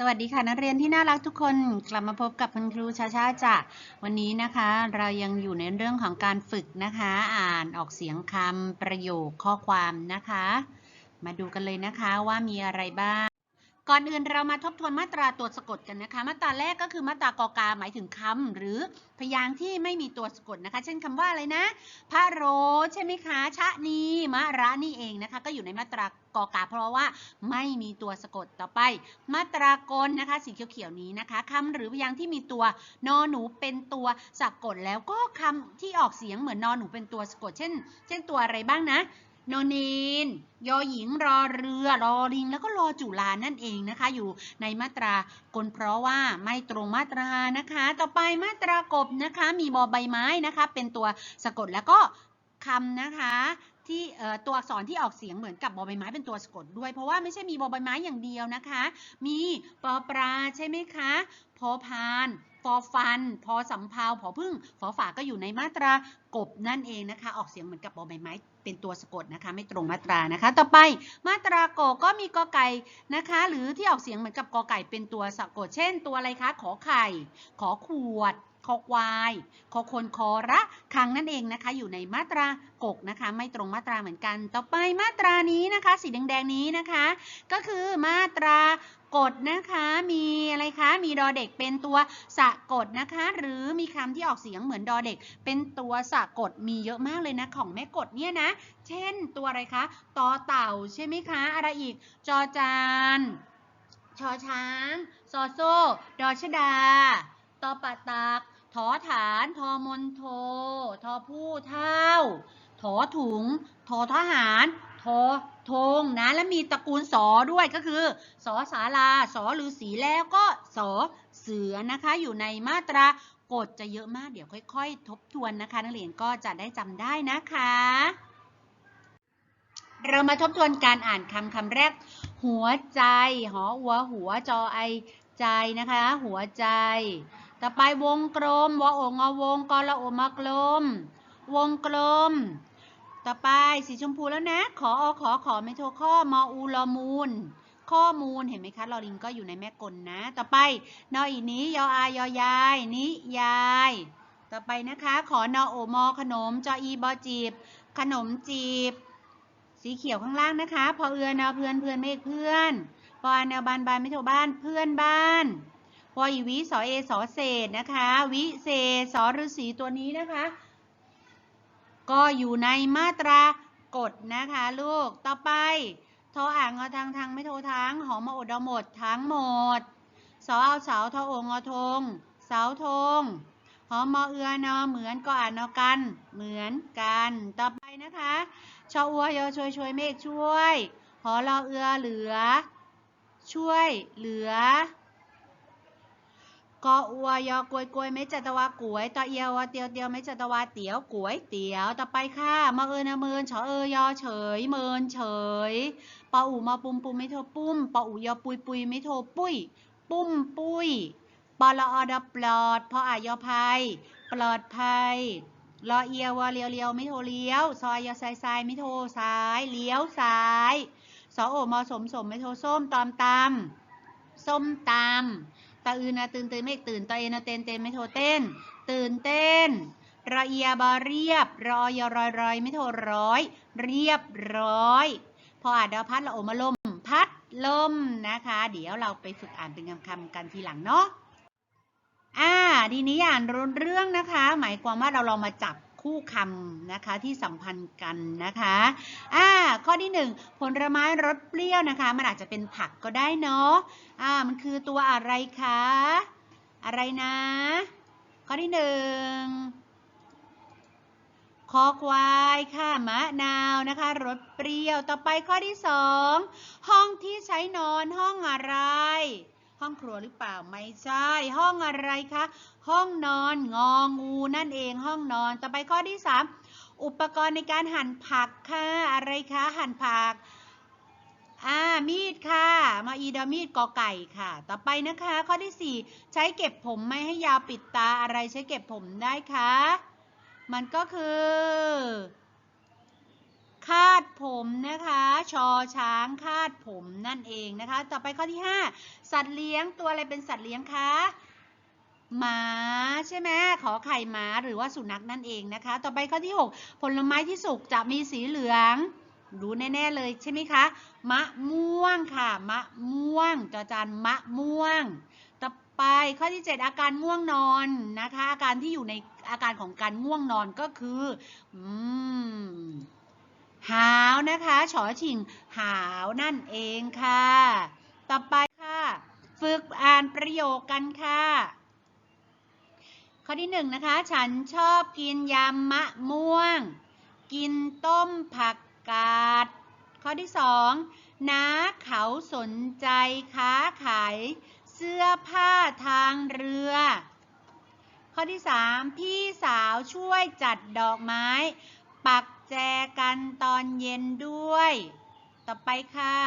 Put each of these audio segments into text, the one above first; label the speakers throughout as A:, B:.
A: สวัสดีค่ะนักเรียนที่น่ารักทุกคนกลับมาพบกับคุณครูชาชาจ้ะวันนี้นะคะ เรายังอยู่ในเรื่องของการฝึกนะคะ อ่านออกเสียงคำประโยคข้อความนะคะ มาดูกันเลยนะคะว่ามีอะไรบ้าง ก่อนอื่นเรามาทบทวนมาตราตัวสะกดกันนะคะ มาตราแรกก็คือมาตรากอกาหมายถึงคำหรือพยางค์ที่ไม่มีตัวสะกดนะคะ เช่นคำว่าอะไรนะพระโรใช่ไหมคะชะนีมะระนี่เองนะคะ ก็อยู่ในมาตรากอกาเพราะว่าไม่มีตัวสะกดต่อไป มาตรากลนะคะ สีเขียวๆนี้นะคะคำหรือพยางค์ที่มีตัวนอหนูเป็นตัวสะกดแล้วก็คำที่ออกเสียงเหมือนนอหนูเป็นตัวสะกด เช่น เช่นตัวอะไรบ้างนะ โนเนนยอหญิงรอเรือรอลิง แล้วก็รอจุลานั่นเองนะคะ อยู่ในมาตรากลเพราะว่าไม่ตรงมาตรานะคะ ต่อไปมาตรากบนะคะ มีบอใบไม้นะคะ เป็นตัวสะกดแล้วก็คำนะคะที่ตัวอักษรที่ออกเสียงเหมือนกับบอใบไม้เป็นตัวสะกดด้วย เพราะว่าไม่ใช่มีบอใบไม้อย่างเดียวนะคะ มีปอปลาใช่ไหมคะพอพาน ฟอฟัน พอสำเพาพอพึ่งฝอฝาก็อยู่ในมาตรากบนั่นเองนะคะ ออกเสียงเหมือนกับบอใบไม้เป็นตัวสะกดนะคะ ไม่ตรงมาตรานะคะ ต่อไปมาตราโกก็มีกอไก่นะคะ หรือที่ออกเสียงเหมือนกับกอไก่เป็นตัวสะกด เช่น ตัวอะไรคะ ขอไข่ ขอขวด คอควายคอคนคอระคังนั่นเองนะคะ อยู่ในมาตรากกนะคะ ไม่ตรงมาตราเหมือนกัน ต่อไปมาตรานี้นะคะ สีแดงๆนี้นะคะ ก็คือมาตรากฎนะคะมีอะไรคะมีดอเด็กเป็นตัวสะกดนะคะ หรือมีคำที่ออกเสียงเหมือนดอเด็ก เป็นตัวสะกดมีเยอะมากเลยนะของแม่กฎเนี่ยนะ เช่นตัวอะไรคะตอเต่าใช่ไหมคะ อะไรอีกจอจานชอช้าง ซอโซ ดอชดา ตอปะตัก ถอฐานทอมนโท ทอผู้เท่า ถอถุง ทอทหารทอธงนะและมีตระกูลสอด้วยก็คือสอสาราสอฤาษีแล้วก็สอเสือนะคะอยู่ในมาตรากฎจะเยอะมากเดี๋ยวค่อยๆ ทบทวนนะคะ นักเรียนก็จะได้จำได้นะคะ เรามาทบทวนการอ่านคำคำแรก หัวใจ หอหัวหัวจอไอใจนะคะ หัวใจ ต่อไปวงกลมวโองอวงกละโอมากลม วงกลม ต่อไปสีชมพูแล้วนะ ขออขอขอไม่โทรข้อมออูลอมูล ข้อมูลเห็นไหมคะลอลิงก็อยู่ในแม่กลนะ ต่อไปนออีนี้ยออายอยายนิยาย ต่อไปนะคะ ขอนอโอมอขนมจออีบอจีบ ขนมจีบ สีเขียวข้างล่างนะคะ พอเอือนอเพื่อนเพื่อนเมฆเพื่อนปอแนวบานบานไม่โทรบ้านเพื่อนบ้านพ ออีวิสอเอสอเศษนะคะ วิเศษสอฤาษีตัวนี้นะคะ ก็อยู่ในมาตรากฎนะคะลูก ต่อไป โทอ่างงอทางทางไม่โททั้งหอมมาอดเอาหมดทั้งหมด สอเอาเสาทอโองอทง เสาธงหอมมอเอือนอเหมือนก็อ่านนอกัน เหมือนกัน ต่อไปนะคะ ชออัวยอช่วยช่วยเมฆช่วย หอรอเอือเหลือ ช่วยเหลือ กออัวยอกวยกวยไม่จัตวากวยตอเอียววเตียวเตียวไม่จัตวาเตียวกวยเตียวต่อไปค่ะมาเอินเมินชอเอยอเฉยเมินเฉยปออูมาปุมปุมไม่โทปุ้มปออูยอปุยปุยไม่โทปุ้ยปุ้มปุ้ยปอละออดปลอดพออายอภัยปลอดภัยรอเอียววเลียวเลียวไม่โทเลี้ยวซอยยอซายซายไม่โทซ้ายเลี้ยวซ้ายสอโอมอสมสมไม่โทส้มตอมตำส้มตำ ตาอืนนะตื่นตื่นเมฆตื่นตาเอนะเต้นเต้นไม่โทเต้น ตื่นเต้นรอเอียบอเรียบรอยอรอยรอยไม่โทร้อย เรียบร้อย พออ่านดาวพัดละโอมาลม พัดลมนะคะ เดี๋ยวเราไปฝึกอ่านเป็นคำคำๆกันทีหลังเนาะอ่าทีนี้อ่านเรื่องนะคะ หมายความว่าเราลองมาจับ คู่คำนะคะที่สัมพันธ์กันนะคะอ่าข้อที่หนึ่งผลไม้รสเปรี้ยวนะคะ มันอาจจะเป็นผักก็ได้เนาะอ่ามันคือตัวอะไรคะ อะไรนะ ข้อที่หนึ่งคอควายค่ะมะนาวนะคะรสเปรี้ยวต่อไปข้อที่สองห้องที่ใช้นอนห้องอะไร ห้องครัวหรือเปล่าไม่ใช่ ห้องอะไรคะ ห้องนอนงองูนั่นเองห้องนอน ต่อไปข้อที่สามอุปกรณ์ในการหั่นผักค่ะอะไรคะหั่นผักอ่ามีดค่ะ มาอีดามีดกอไก่ค่ะ ต่อไปนะคะ ข้อที่สี่ใช้เก็บผมไม่ให้ยาวปิดตาอะไรใช้เก็บผมได้คะมันก็คือ ดผมนะคะชอช้างคาดผมนั่นเองนะคะ ต่อไปข้อที่ 5 สัตว์เลี้ยงตัวอะไรเป็นสัตว์เลี้ยงคะหมาใช่ไหมขอไข่หมาหรือว่าสุนัขนั่นเองนะคะ ต่อไปข้อที่ 6 ผลไม้ที่สุกจะมีสีเหลืองรู้แน่ ๆ เลยใช่ไหมคะ มะม่วงค่ะ มะม่วงจอจานมะม่วง ต่อไปข้อที่ 7 อาการง่วงนอนนะคะ อาการที่อยู่ในอาการของการง่วงนอนก็คือ อืม นะคะฉอชิงหาวนั่นเองค่ะ ต่อไปค่ะ ฝึกอ่านประโยคกันค่ะข้อที่หนึ่งนะคะ ฉันชอบกินยำมะม่วง กินต้มผักกาด ข้อที่สองน้าเขาสนใจค้าขายเสื้อผ้าทางเรือ ข้อที่สามพี่สาวช่วยจัดดอกไม้ กันตอนเย็นด้วย ต่อไปค่ะ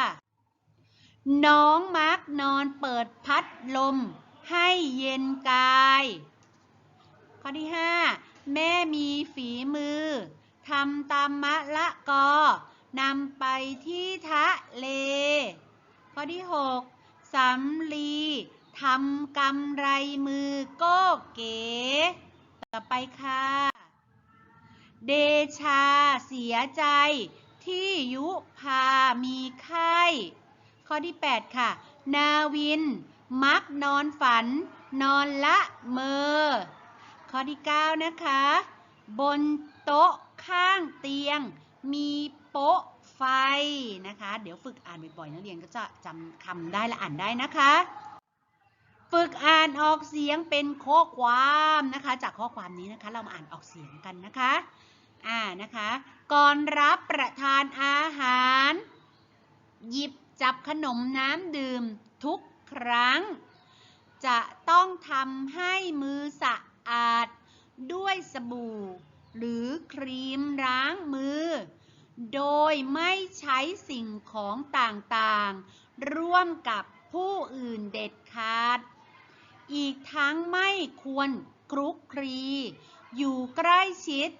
A: น้องมักนอนเปิดพัดลม ให้เย็นกาย ข้อที่ 5 แม่มีฝีมือทำตามมะละกอนำไปที่ทะเล ข้อที่ 6 สำลีทำกำไรมือโก้เก๋ ต่อไปค่ะ เดชาเสียใจ ที่ยุพามีไข้ข้อที่ 8 ค่ะ นาวิน มักนอนฝัน นอนละเมอ ข้อที่ 9 นะคะ บนโต๊ะข้างเตียง มีโป๊ะไฟนะคะ เดี๋ยวฝึกอ่านบ่อยๆนักเรียนก็จะจำคำได้และอ่านได้นะคะ ฝึกอ่านออกเสียงเป็นข้อความนะคะ จากข้อความนี้นะคะ เรามาอ่านออกเสียงกันนะคะ อ่านะคะ ก่อนรับประทานอาหาร หยิบจับขนมน้ำดื่มทุกครั้ง จะต้องทำให้มือสะอาด ด้วยสบู่ หรือครีมล้างมือ โดยไม่ใช้สิ่งของต่างๆ ร่วมกับผู้อื่นเด็ดขาด อีกทั้งไม่ควรคลุกคลีอยู่ใกล้ชิด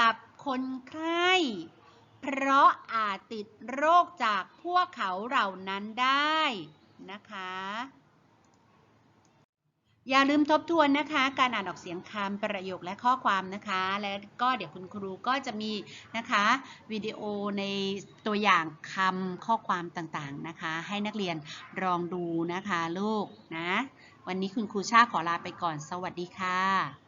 A: กับคนไข้ เพราะอาจติดโรคจากพวกเขาเหล่านั้นได้นะคะ อย่าลืมทบทวนนะคะ การอ่านออกเสียงคำประโยคและข้อความนะคะ และก็เดี๋ยวคุณครูก็จะมีนะคะวิดีโอในตัวอย่างคำข้อความต่างๆนะคะ ให้นักเรียนลองดูนะคะลูกนะ วันนี้คุณครูชาขอลาไปก่อน สวัสดีค่ะ